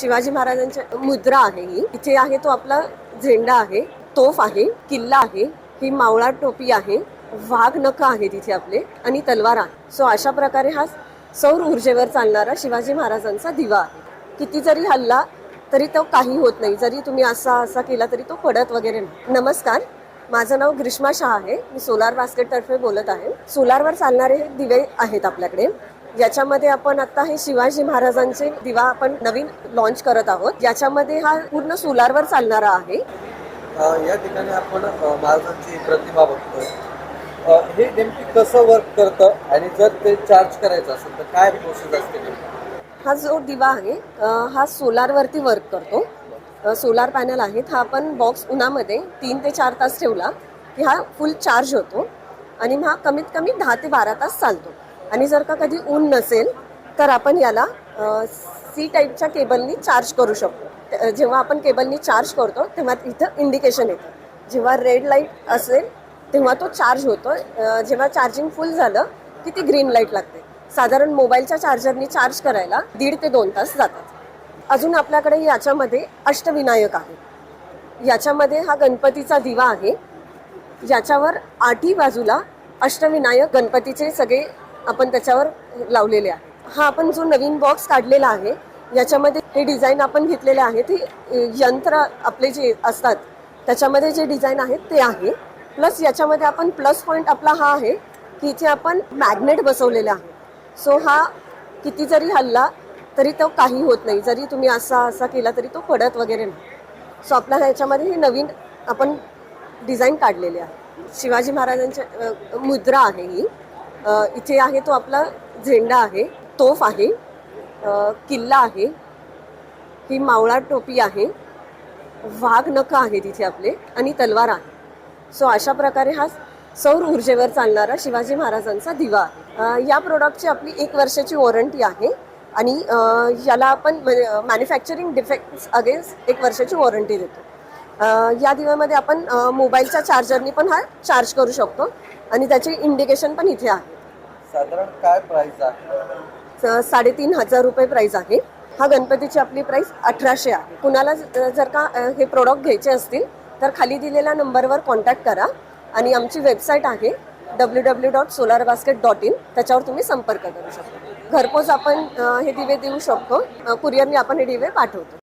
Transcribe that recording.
शिवाजी महाराजांच्या मुद्रा आहे ही. इथे आहे तो आपला झेंडा आहे तोफ आहे किल्ला आहे ही मावळा टोपी आहे वाघ नख आहे तिथे आपले आणि तलवार आहे. सो अशा प्रकारे हा सौर ऊर्जेवर चालणारा शिवाजी महाराजांचा दिवा आहे. किती जरी हल्ला तरी तो काही होत नाही. जरी तुम्ही असा असा केला तरी तो पडत वगैरे नाही. नमस्कार. माझं नाव ग्रीष्मा शाह आहे. मी सोलार बास्केटतर्फे बोलत आहे. सोलारवर चालणारे दिवे आहेत आपल्याकडे. याच्यामध्ये आपण आता हे शिवाजी महाराजांचे दिवा आपण नवीन लॉन्च करत आहोत. याच्यामध्ये हा पूर्ण सोलारवर चालणारा आहे. या ठिकाणी आपण महाराजांची प्रतिमा बघतोय. हे नेमकी कसं वर्क करतं आणि जर ते चार्ज करायचं असेल तर काय प्रोसेस असते हा जो दिवा आहे हा सोलारवरती वर्क करतो. सोलार पॅनल आहेत. हा आपण बॉक्स उन्हामध्ये तीन ते चार तास ठेवला की हा फुल चार्ज होतो आणि हा कमीत कमी दहा ते बारा तास चालतो. आणि जर का कधी ऊन नसेल तर आपण याला सी टाईपच्या केबलनी चार्ज करू शकतो. जेव्हा आपण केबलनी चार्ज करतो तेव्हा इथं इंडिकेशन येतं. जेव्हा रेड लाइट असेल तेव्हा तो चार्ज होतो. जेव्हा चार्जिंग फुल झालं की ती ग्रीन लाइट लागते. साधारण मोबाईलच्या चार्जरनी चार्ज करायला दीड ते दोन तास जातात. अजून आपल्याकडे याच्यामध्ये अष्टविनायक आहे. याच्यामध्ये हा गणपतीचा दिवा आहे. याच्यावर आठी बाजूला अष्टविनायक गणपतीचे सगळे आपण त्याच्यावर लावलेले आहे. हा आपण जो नवीन बॉक्स काढलेला आहे याच्यामध्ये हे डिझाईन आपण घेतलेले आहे ते यंत्र आपले जे असतात त्याच्यामध्ये जे डिझाईन आहेत ते आहे. प्लस याच्यामध्ये आपण प्लस पॉईंट आपला हा आहे की इथे आपण मॅग्नेट बसवलेला आहे. सो हा किती जरी हल्ला तरी तो काही होत नाही. जरी तुम्ही असा असा केला तरी तो पडत वगैरे नाही. सो आपल्या ह्याच्यामध्ये हे नवीन आपण डिझाईन काढलेले आहे. शिवाजी महाराजांच्या मुद्रा आहे ही. इथे आहे तो आपला झेंडा आहे तोफ आहे किल्ला आहे ही मावळा टोपी आहे वाघ नख आहे तिथे आपले आणि तलवार आहे. सो अशा प्रकारे हा सौर ऊर्जेवर चालणारा शिवाजी महाराजांचा दिवा आहे. या प्रोडक्टची आपली एक वर्षाची वॉरंटी आहे आणि याला आपण मॅन्युफॅक्चरिंग डिफेक्ट्स अगेन्स्ट एक वर्षाची वॉरंटी देतो. या दिव्यामध्ये आपण मोबाईलच्या चार्जरनी पण हा चार्ज करू शकतो आणि त्याचे इंडिकेशन पण इथे आहे. साधारण काय प्राइस आहे? स- साडेतीन हजार रुपये प्राईस आहे. हा गणपतीची आपली प्राईस अठराशे आहे. कुणाला ज- जर का अ, हे प्रोडक्ट घ्यायचे असतील तर खाली दिलेल्या नंबरवर कॉन्टॅक्ट करा आणि आमची वेबसाईट आहे W W dot solar basket dot in त्याच्यावर तुम्ही संपर्क करू शकता. घरपोच आपण अ, हे दिवे देऊ शकतो. कुरिअरने आपण हे दिवे पाठवतो.